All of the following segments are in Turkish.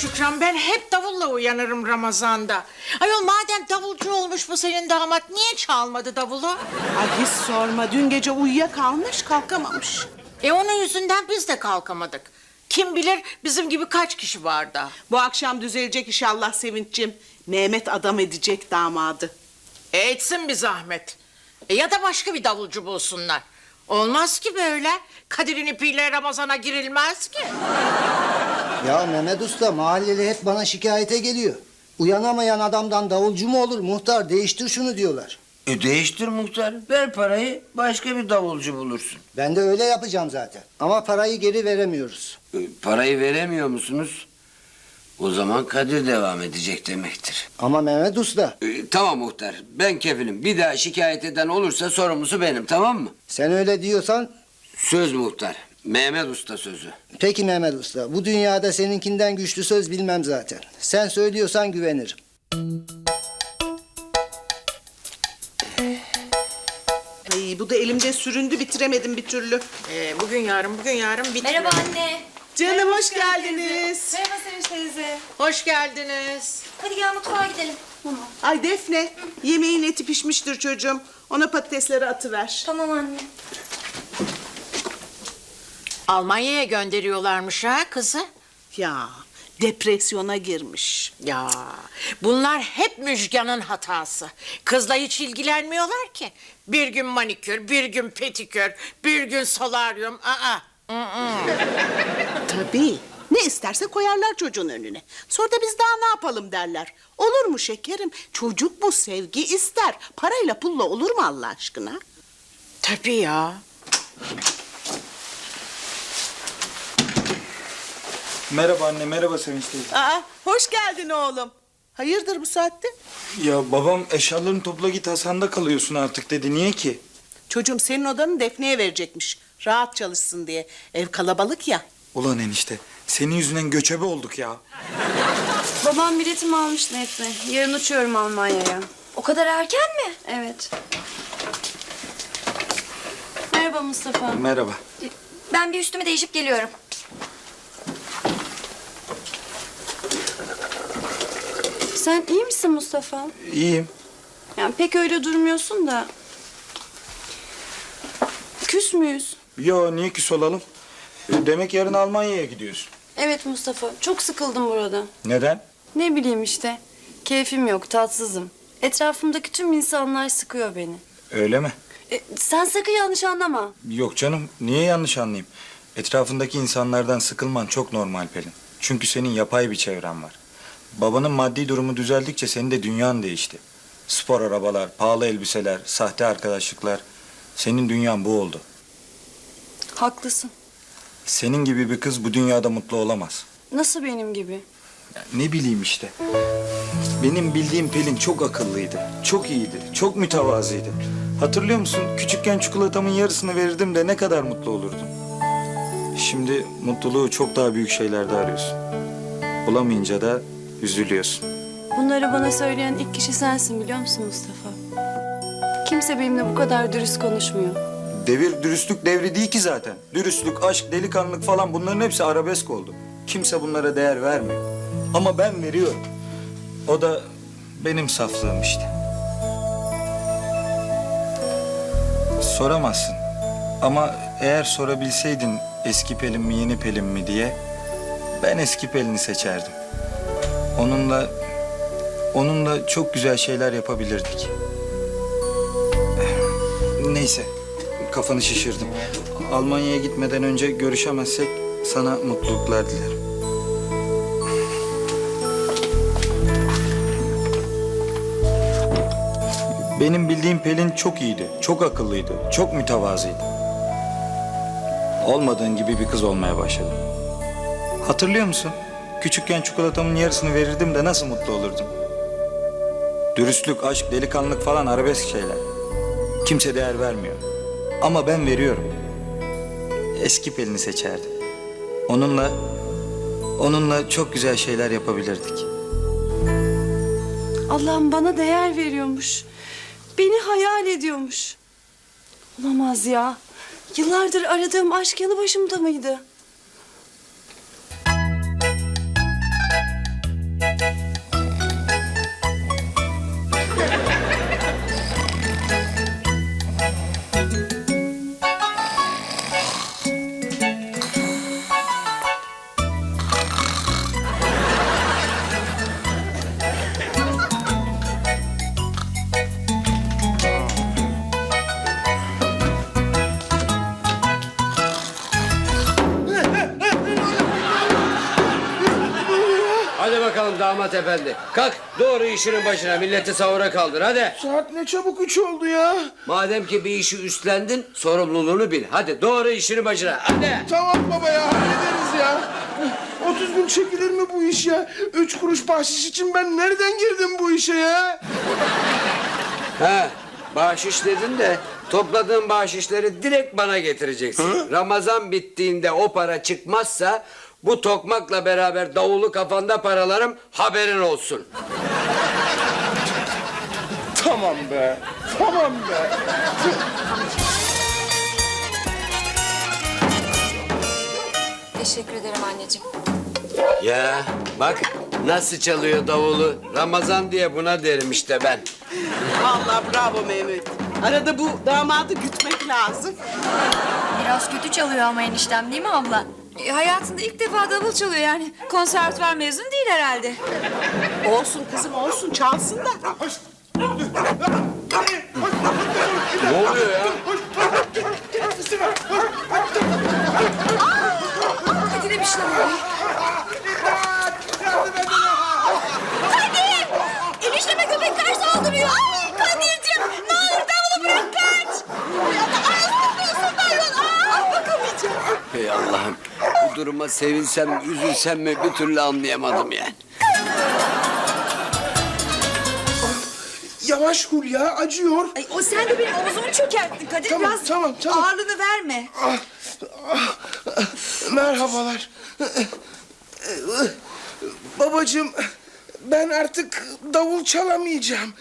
Şükran ben hep davulla uyanırım Ramazan'da. Ayol madem davulcu olmuş bu senin damat niye çalmadı davulu? Ay hiç sorma. Dün gece uyuyakalmış kalkamamış. E onun yüzünden biz de kalkamadık. Kim bilir bizim gibi kaç kişi var da. Bu akşam düzelecek inşallah Sevinç'im. Mehmet adam edecek damadı. E etsin bir zahmet. E ya da başka bir davulcu bulsunlar. Olmaz ki böyle. Kadir'in ipiyle Ramazan'a girilmez ki. Ya Mehmet Usta mahalleli hep bana şikayete geliyor. Uyanamayan adamdan davulcu mu olur muhtar değiştir şunu diyorlar. E değiştir muhtar. Ver parayı başka bir davulcu bulursun. Ben de öyle yapacağım zaten. Ama parayı geri veremiyoruz. E, parayı veremiyor musunuz? O zaman Kadir devam edecek demektir. Ama Mehmet Usta E, tamam muhtar. Ben kefilim. Bir daha şikayet eden olursa sorumlusu benim tamam mı? sen öyle diyorsan Söz muhtar. Mehmet Usta sözü. peki Mehmet Usta. Bu dünyada seninkinden güçlü söz bilmem zaten. Sen söylüyorsan güvenirim. Ay bu da elimde süründü bitiremedim bir türlü. E, bugün yarın bugün yarın bitmiyor. Merhaba anne. Canım hoş geldiniz. Merhaba Sevinç teyze. Hoş geldiniz. Hadi gel mutfağa gidelim. Ay Defne yemeğin eti pişmiştir çocuğum. Ona patatesleri atıver. Tamam anne. Almanya'ya gönderiyorlarmış ha kızı. Ya depresyona girmiş. Ya bunlar hep Müjgan'ın hatası. Kızla hiç ilgilenmiyorlar ki. Bir gün manikür, bir gün petikür, bir gün solaryum. Aa, Tabii. Ne isterse koyarlar çocuğun önüne. Sonra da biz daha ne yapalım derler. Olur mu şekerim? Çocuk bu sevgi ister. Parayla pulla olur mu Allah aşkına? tabii ya. Merhaba anne, merhaba Sevinç teyze. Aa, hoş geldin oğlum. Hayırdır bu saatte? Ya babam eşyalarını topla git Hasan'da kalıyorsun artık dedi. Niye ki? Çocuğum senin odanı Defne'ye verecekmiş. Rahat çalışsın diye. Ev kalabalık ya. Ulan enişte, senin yüzünden göçebe olduk ya. Babam biletimi almış Defne. Yarın uçuyorum Almanya'ya. O kadar erken mi? Evet. Merhaba Mustafa. Merhaba. Ben bir üstümü değişip geliyorum. Sen iyi misin Mustafa? İyiyim. Yani pek öyle durmuyorsun da. Küs müyüz? Yo, niye küs olalım? E, Demek yarın Almanya'ya gidiyorsun. Evet Mustafa. Çok sıkıldım burada. Neden? Ne bileyim işte. Keyfim yok, tatsızım. Etrafımdaki tüm insanlar sıkıyor beni. Öyle mi? E, sen sakın yanlış anlama. Yok canım, niye yanlış anlayayım? Etrafındaki insanlardan sıkılman çok normal Pelin. Çünkü senin yapay bir çevren var. Babanın maddi durumu düzeldikçe senin de dünyan değişti. Spor arabalar, pahalı elbiseler, sahte arkadaşlıklar. Senin dünyan bu oldu. Haklısın. Senin gibi bir kız bu dünyada mutlu olamaz. Nasıl benim gibi? Ya ne bileyim işte. Benim bildiğim Pelin çok akıllıydı. Çok iyiydi. Çok mütevazıydı. Hatırlıyor musun? Küçükken çikolatamın yarısını verirdim de ne kadar mutlu olurdum. Şimdi mutluluğu çok daha büyük şeylerde arıyorsun. Bulamayınca da üzülüyorsun. Bunları bana söyleyen ilk kişi sensin biliyor musun Mustafa? Kimse benimle bu kadar dürüst konuşmuyor. Devir dürüstlük devri değil ki zaten. Dürüstlük, aşk, delikanlılık falan bunların hepsi arabesk oldu. Kimse bunlara değer vermiyor. Ama ben veriyorum. O da benim saflığım işte. Soramazsın. Ama eğer sorabilseydin eski Pelin mi yeni Pelin mi diye ben eski Pelin'i seçerdim. Onunla onunla çok güzel şeyler yapabilirdik. Neyse, kafanı şişirdim. Almanya'ya gitmeden önce görüşemezsek sana mutluluklar dilerim. Benim bildiğim Pelin çok iyiydi, çok akıllıydı, çok mütevazıydı. Olmadığın gibi bir kız olmaya başladı. Hatırlıyor musun? Küçükken çikolatamın yarısını verirdim de nasıl mutlu olurdum. Dürüstlük, aşk, delikanlılık falan arabesk şeyler. Kimse değer vermiyor. Ama ben veriyorum. Eski Pelin'i seçerdim. Onunla, onunla çok güzel şeyler yapabilirdik. Allah'ım bana değer veriyormuş. Beni hayal ediyormuş. Olamaz ya. Yıllardır aradığım aşk yanı başımda mıydı? Efendi. Kalk doğru işinin başına milleti savura kaldır hadi. Saat ne çabuk üç oldu ya. Madem ki bir işi üstlendin sorumluluğunu bil. Hadi doğru işinin başına hadi. Tamam baba ya hallederiz ya. 30 gün çekilir mi bu iş ya? Üç kuruş bahşiş için ben nereden girdim bu işe ya? Ha, bahşiş dedin de topladığın bahşişleri direkt bana getireceksin. Ramazan bittiğinde o para çıkmazsa bu tokmakla beraber davulu kafanda paralarım haberin olsun. Tamam be. Tamam be. Teşekkür ederim anneciğim. Ya bak nasıl çalıyor davulu. Ramazan diye buna derim işte ben. Vallahi bravo Mehmet. Arada bu damadı gütmek lazım. Biraz kötü çalıyor ama eniştem değil mi abla? E, hayatında ilk defa davul çalıyor yani. Konservatuvar mezunu değil herhalde. Olsun kızım olsun çalsın da. Ne oluyor ya? Kadir'e bir şey oluyor. Kadir! Enişteme saldırıyor. Ay Kadir'cim ne olur davulu bırak kaç. Ay bakamayacağım. Hey Allah'ım bu duruma sevinsem üzülsem mi bir türlü anlayamadım yani. Yavaş Hulya acıyor. Ay, o sen de benim omuzumu çökerttin Kadir. Tamam, Biraz tamam, tamam. ağırlığını verme. Merhabalar. Babacığım ben artık davul çalamayacağım.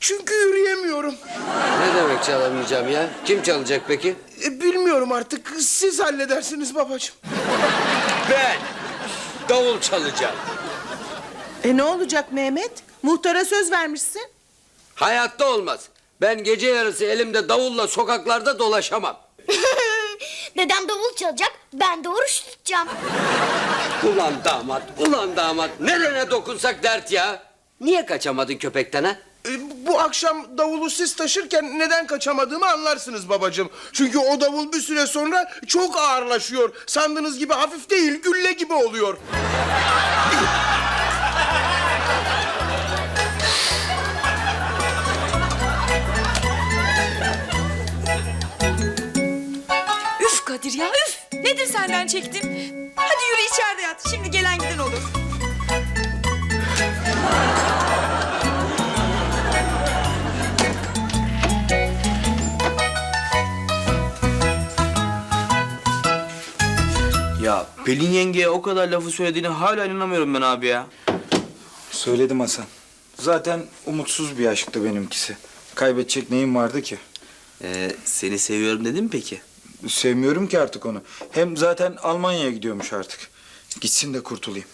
Çünkü yürüyemiyorum. Ne demek çalamayacağım ya? Kim çalacak peki? E, Bilmiyorum artık siz halledersiniz babacığım. Ben davul çalacağım. E ne olacak Mehmet? Muhtara söz vermişsin. Hayatta olmaz. Ben gece yarısı elimde davulla sokaklarda dolaşamam. Dedem davul çalacak, ben de oruç tutacağım. Ulan damat, ulan damat. Nerene dokunsak dert ya. Niye kaçamadın köpekten ha? E, Bu akşam davulu siz taşırken neden kaçamadığımı anlarsınız babacığım. Çünkü o davul bir süre sonra çok ağırlaşıyor. Sandığınız gibi hafif değil, gülle gibi oluyor. Üf Kadir ya üf. Nedir senden çektim? Hadi yürü içeride yat. Şimdi gelen giden olur. Ya Pelin yengeye o kadar lafı söylediğine hala inanamıyorum ben abi ya. Söyledim Hasan. Zaten umutsuz bir aşktı benimkisi. Kaybedecek neyim vardı ki? Ee, seni seviyorum dedim mi peki? Sevmiyorum ki artık onu. Hem zaten Almanya'ya gidiyormuş artık. Gitsin de kurtulayım.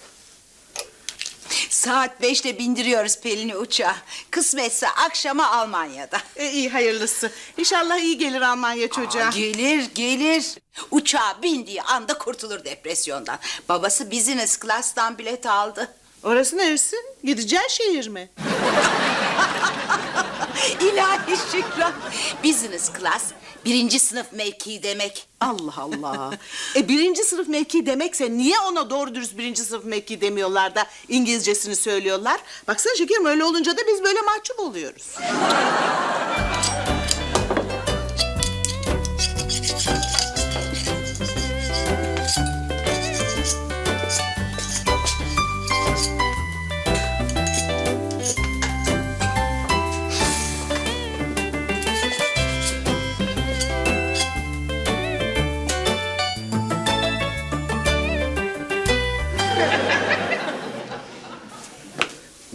Saat beşte bindiriyoruz Pelin'i uçağa. Kısmetse akşama Almanya'da. E iyi hayırlısı. İnşallah iyi gelir Almanya çocuğa. Gelir gelir. Uçağa bindiği anda kurtulur depresyondan. Babası business class'tan bilet aldı. Orası neresi? Gideceğin şehir mi? İlahi Şükran. Business class birinci sınıf mevki demek. Allah Allah. e birinci sınıf mevki demekse niye ona doğru dürüst birinci sınıf mevki demiyorlar da İngilizcesini söylüyorlar? Baksana şekerim öyle olunca da biz böyle mahcup oluyoruz.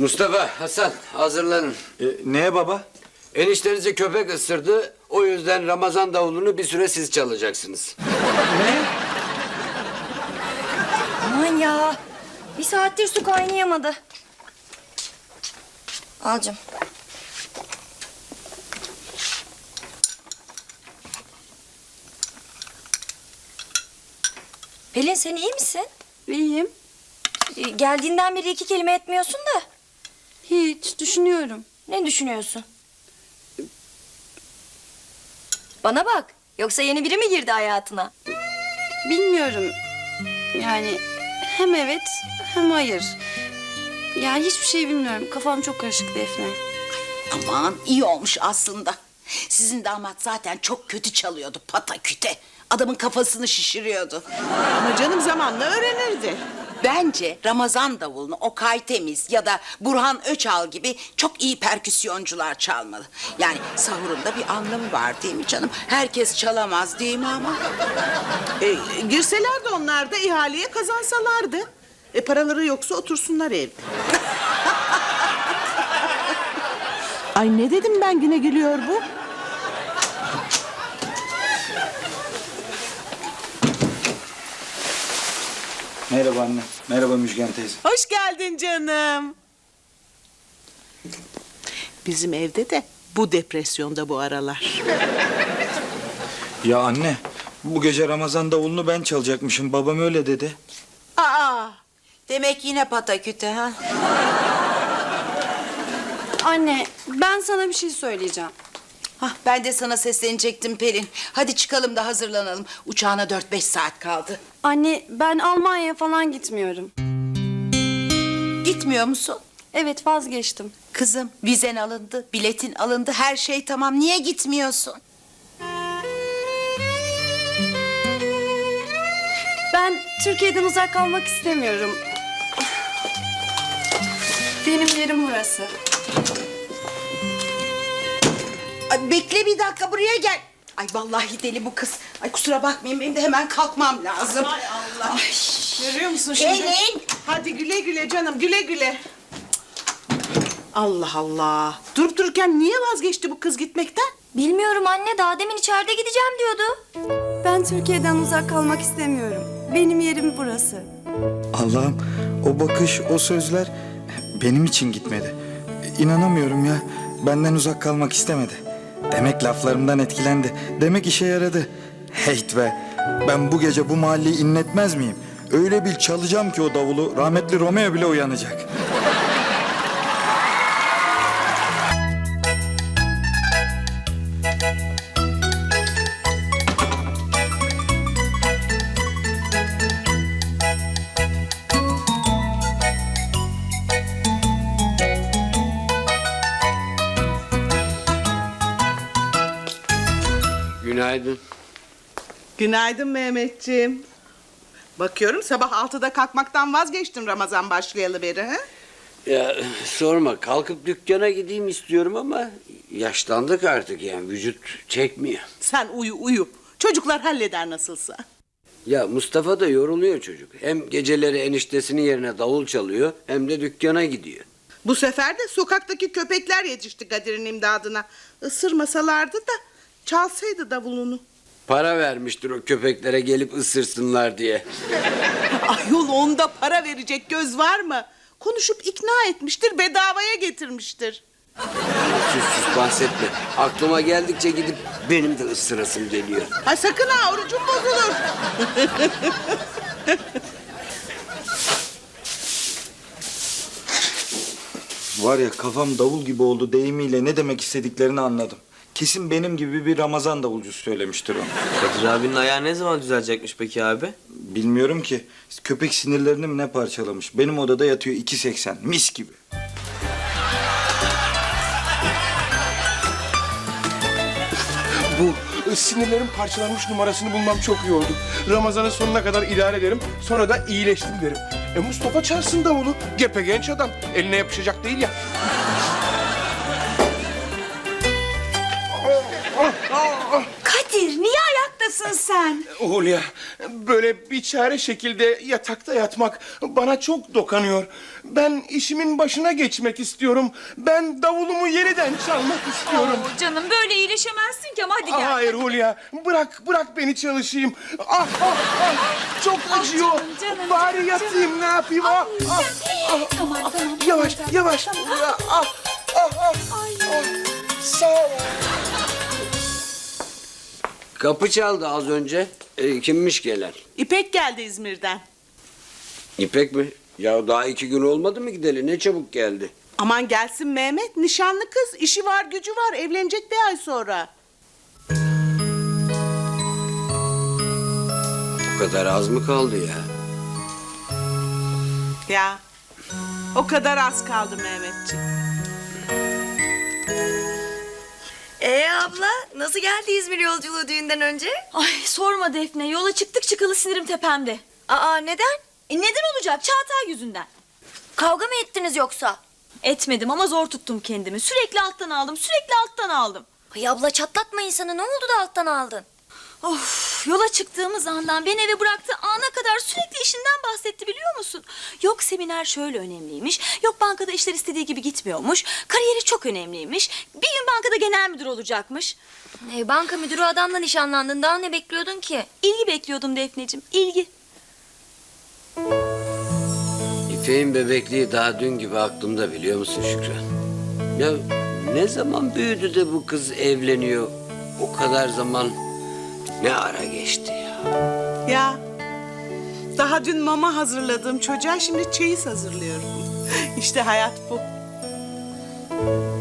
Mustafa, Hasan hazırlanın. E, neye baba? Eniştenizi köpek ısırdı. O yüzden Ramazan davulunu bir süre siz çalacaksınız. Aman ya. Bir saattir su kaynayamadı. Alcım. Pelin sen iyi misin? İyiyim. Ee, Geldiğinden beri iki kelime etmiyorsun da. Hiç düşünüyorum. Ne düşünüyorsun? Bana bak. Yoksa yeni biri mi girdi hayatına? Bilmiyorum. Yani hem evet hem hayır. Ya hiçbir şey bilmiyorum. Kafam çok karışık Defne. Aman iyi olmuş aslında. Sizin damat zaten çok kötü çalıyordu pataküte. Adamın kafasını şişiriyordu. Ama canım zamanla öğrenirdi. Bence Ramazan davulunu Okay Temiz ya da Burhan Öçal gibi çok iyi perküsyoncular çalmalı. Yani sahurunda bir anlamı var değil mi canım? Herkes çalamaz değil mi ama? E, girseler de onlar da ihaleye kazansalardı. E paraları yoksa otursunlar evde. Ay ne dedim ben güne gülüyor bu? Merhaba anne. Merhaba Müjgan teyze. Hoş geldin canım. Bizim evde de bu depresyonda bu aralar. Ya anne bu gece Ramazan davulunu ben çalacakmışım. Babam öyle dedi. Aa, demek yine pataküte ha? Anne ben sana bir şey söyleyeceğim. Hah, ben de sana seslenecektim Pelin. Hadi çıkalım da hazırlanalım. Uçağına dört beş saat kaldı. Anne ben Almanya'ya falan gitmiyorum. Gitmiyor musun? Evet vazgeçtim. Kızım vizen alındı, biletin alındı, her şey tamam. Niye gitmiyorsun? Ben Türkiye'den uzak kalmak istemiyorum. Benim yerim burası. Ay, bekle bir dakika buraya gel. Ay vallahi deli bu kız. Ay kusura bakmayın benim de hemen kalkmam lazım. Ay Allah. Görüyor musun şimdi? Pelin. Hadi güle güle canım güle güle. Allah Allah. Durup dururken niye vazgeçti bu kız gitmekten? Bilmiyorum anne daha demin içeride gideceğim diyordu. Ben Türkiye'den uzak kalmak istemiyorum. Benim yerim burası. Allah'ım o bakış, o sözler benim için gitmedi. İnanamıyorum ya. Benden uzak kalmak istemedi. Demek laflarımdan etkilendi. Demek işe yaradı. Heyt be. Ben bu gece bu mahalleyi inletmez miyim? Öyle bir çalacağım ki o davulu rahmetli Romeo bile uyanacak. Günaydın. Günaydın Mehmetciğim. Bakıyorum sabah altıda kalkmaktan vazgeçtin Ramazan başlayalı beri. He? Ya sorma kalkıp dükkana gideyim istiyorum ama yaşlandık artık yani vücut çekmiyor. Sen uyu uyu. Çocuklar halleder nasılsa. Ya Mustafa da yoruluyor çocuk. Hem geceleri eniştesinin yerine davul çalıyor hem de dükkana gidiyor. Bu sefer de sokaktaki köpekler yetişti Kadir'in imdadına. Isırmasalardı da çalsaydı davulunu. Para vermiştir o köpeklere gelip ısırsınlar diye. Ayol onda para verecek göz var mı? Konuşup ikna etmiştir, bedavaya getirmiştir. Sus sus bahsetme. Aklıma geldikçe gidip benim de ısırasım geliyor. Ay sakın ha orucun bozulur. Var ya kafam davul gibi oldu deyimiyle ne demek istediklerini anladım. Kesin benim gibi bir Ramazan davulcusu söylemiştir o. Kadir abinin ayağı ne zaman düzelecekmiş peki abi? Bilmiyorum ki. Köpek sinirlerini mi ne parçalamış. Benim odada yatıyor 2.80. Mis gibi. Bu e, sinirlerin parçalanmış numarasını bulmam çok iyi oldu. Ramazan'ın sonuna kadar idare ederim. Sonra da iyileştim derim. E Mustafa çalsın davulu. Gepe genç adam. Eline yapışacak değil ya. Kadir niye ayaktasın sen? Hulya, böyle bir çare şekilde yatakta yatmak bana çok dokanıyor. Ben işimin başına geçmek istiyorum. Ben davulumu yeniden çalmak istiyorum. Oo, canım böyle iyileşemezsin ki ama hadi gel. Hayır Hulya, bırak bırak beni çalışayım. Ah ah ah, çok acıyor. canım, canım, Bari canım, yatayım ne yapayım ah ah. ah. Tamam tamam. Yavaş tamam, yavaş tamam. Hulya ah ah ah. ah. Sağ ol. Kapı çaldı az önce. E, kimmiş gelen? İpek geldi İzmir'den. İpek mi? Ya daha iki gün olmadı mı gideli? Ne çabuk geldi. Aman gelsin Mehmet, nişanlı kız. işi var, gücü var. Evlenecek bir ay sonra. Bu kadar az mı kaldı ya? Ya O kadar az kaldı Mehmetciğim. Ee abla nasıl geldi İzmir yolculuğu düğünden önce? Ay sorma Defne. Yola çıktık çıkalı sinirim tepemde. Aa neden? E neden olacak? Çağatay yüzünden. Kavga mı ettiniz yoksa? Etmedim ama zor tuttum kendimi. Sürekli alttan aldım, sürekli alttan aldım. Ay abla çatlatma insanı ne oldu da alttan aldın? Of, yola çıktığımız andan beni eve bıraktığı ana kadar sürekli işinden bahsetti biliyor musun? Yok seminer şöyle önemliymiş, yok bankada işler istediği gibi gitmiyormuş, kariyeri çok önemliymiş, bir gün bankada genel müdür olacakmış. E, banka müdürü adamla nişanlandın daha ne bekliyordun ki? İlgi bekliyordum Defneciğim, ilgi. İpek'in bebekliği daha dün gibi aklımda biliyor musun Şükran? Ya ne zaman büyüdü de bu kız evleniyor? O kadar zaman ne ara geçti ya? Ya daha dün mama hazırladığım çocuğa şimdi çeyiz hazırlıyorum. İşte hayat bu.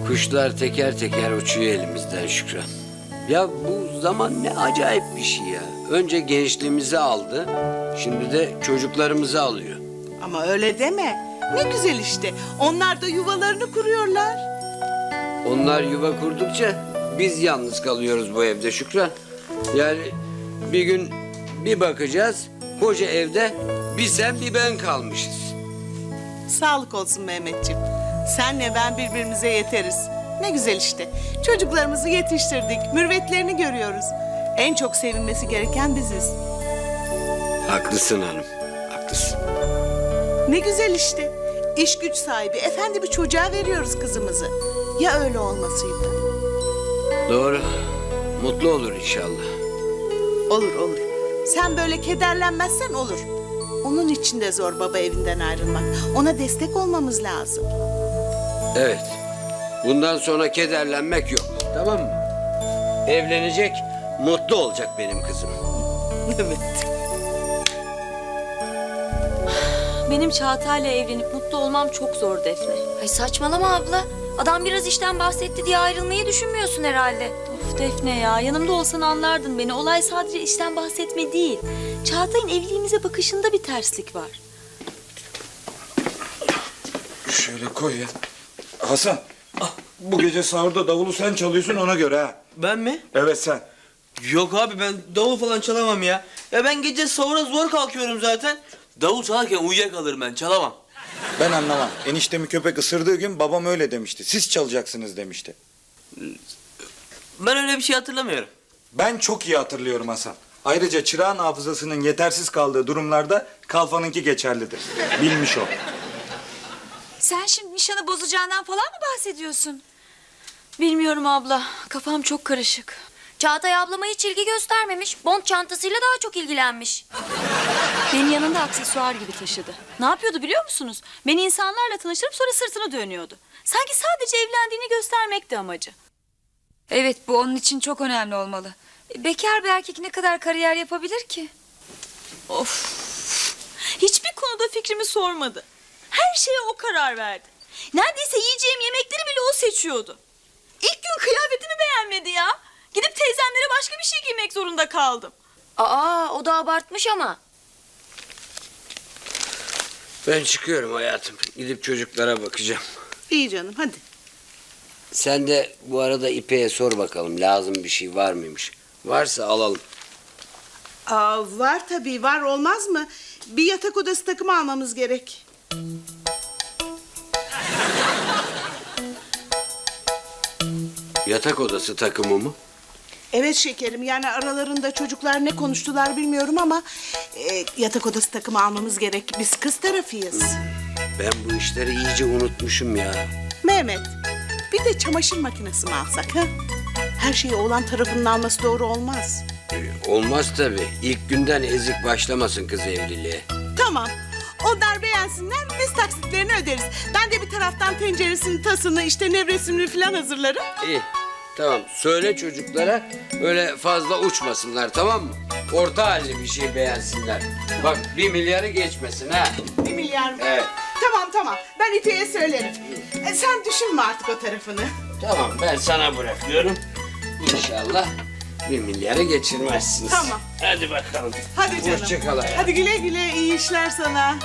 Kuşlar teker teker uçuyor elimizden Şükran. Ya bu zaman ne acayip bir şey ya. Önce gençliğimizi aldı, şimdi de çocuklarımızı alıyor. Ama öyle deme. Ne güzel işte. Onlar da yuvalarını kuruyorlar. Onlar yuva kurdukça biz yalnız kalıyoruz bu evde Şükran. Yani bir gün bir bakacağız koca evde bir sen bir ben kalmışız. Sağlık olsun Mehmetciğim. Senle ben birbirimize yeteriz. Ne güzel işte. Çocuklarımızı yetiştirdik. Mürvetlerini görüyoruz. En çok sevinmesi gereken biziz. Haklısın hanım, haklısın. Ne güzel işte. İş güç sahibi, efendi bir çocuğa veriyoruz kızımızı. Ya öyle olmasıydı? Doğru, mutlu olur inşallah. Olur olur. Sen böyle kederlenmezsen olur. Onun için de zor baba evinden ayrılmak. Ona destek olmamız lazım. Evet, bundan sonra kederlenmek yok, tamam mı? Evlenecek, mutlu olacak benim kızım. Evet. Benim Çağatay'la evlenip mutlu olmam çok zor Defne. Ay saçmalama abla. Adam biraz işten bahsetti diye ayrılmayı düşünmüyorsun herhalde. Of Defne ya, yanımda olsan anlardın beni. Olay sadece işten bahsetme değil. Çağatay'ın evliliğimize bakışında bir terslik var. Şöyle koy ya. Hasan. Bu gece sahurda davulu sen çalıyorsun ona göre ha. Ben mi? Evet sen. Yok abi ben davul falan çalamam ya. Ya ben gece sahura zor kalkıyorum zaten. Davul çalarken uyuyakalırım ben çalamam. Ben anlamam. Eniştemi köpek ısırdığı gün babam öyle demişti. Siz çalacaksınız demişti. Ben öyle bir şey hatırlamıyorum. Ben çok iyi hatırlıyorum Hasan. Ayrıca çırağın hafızasının yetersiz kaldığı durumlarda kalfanınki geçerlidir. Bilmiş o. Sen şimdi nişanı bozacağından falan mı bahsediyorsun? Bilmiyorum abla. Kafam çok karışık. Çağatay ablama hiç ilgi göstermemiş. Bond çantasıyla daha çok ilgilenmiş. Beni yanında aksesuar gibi taşıdı. Ne yapıyordu biliyor musunuz? Beni insanlarla tanıştırıp sonra sırtını dönüyordu. Sanki sadece evlendiğini göstermekti amacı. Evet bu onun için çok önemli olmalı. Bekar bir erkek ne kadar kariyer yapabilir ki? Of. Hiçbir konuda fikrimi sormadı. Her şeye o karar verdi. Neredeyse yiyeceğim yemekleri bile o seçiyordu. İlk gün kıyafetimi beğenmedi ya. Gidip teyzemlere başka bir şey giymek zorunda kaldım. Aa o da abartmış ama. Ben çıkıyorum hayatım. Gidip çocuklara bakacağım. İyi canım hadi. Sen de bu arada İpek'e sor bakalım lazım bir şey var mıymış. Varsa alalım. Aa, var tabii var olmaz mı? Bir yatak odası takımı almamız gerek. Yatak odası takımı mı? Evet şekerim yani aralarında çocuklar ne konuştular bilmiyorum ama... e, ...yatak odası takımı almamız gerek. Biz kız tarafıyız. Ben bu işleri iyice unutmuşum ya. Mehmet bir de çamaşır makinesi mi alsak ha? Her şeyi oğlan tarafının alması doğru olmaz. Ee, Olmaz tabii. İlk günden ezik başlamasın kız evliliğe. Tamam. Onlar beğensinler, biz taksitlerini öderiz. Ben de bir taraftan tenceresini, tasını, işte nevresimini falan hazırlarım. İyi. Tamam. Söyle çocuklara öyle fazla uçmasınlar tamam mı? Orta halli bir şey beğensinler. Bak bir milyarı geçmesin ha. Bir milyar mı? Evet. Tamam tamam, ben İpek'e söylerim. E, sen düşünme artık o tarafını. Tamam ben sana bırakıyorum. İnşallah bir milyarı geçirmezsiniz. Tamam. Hadi bakalım. Hadi canım. Hoşça kal hayatım. Hadi güle güle, iyi işler sana.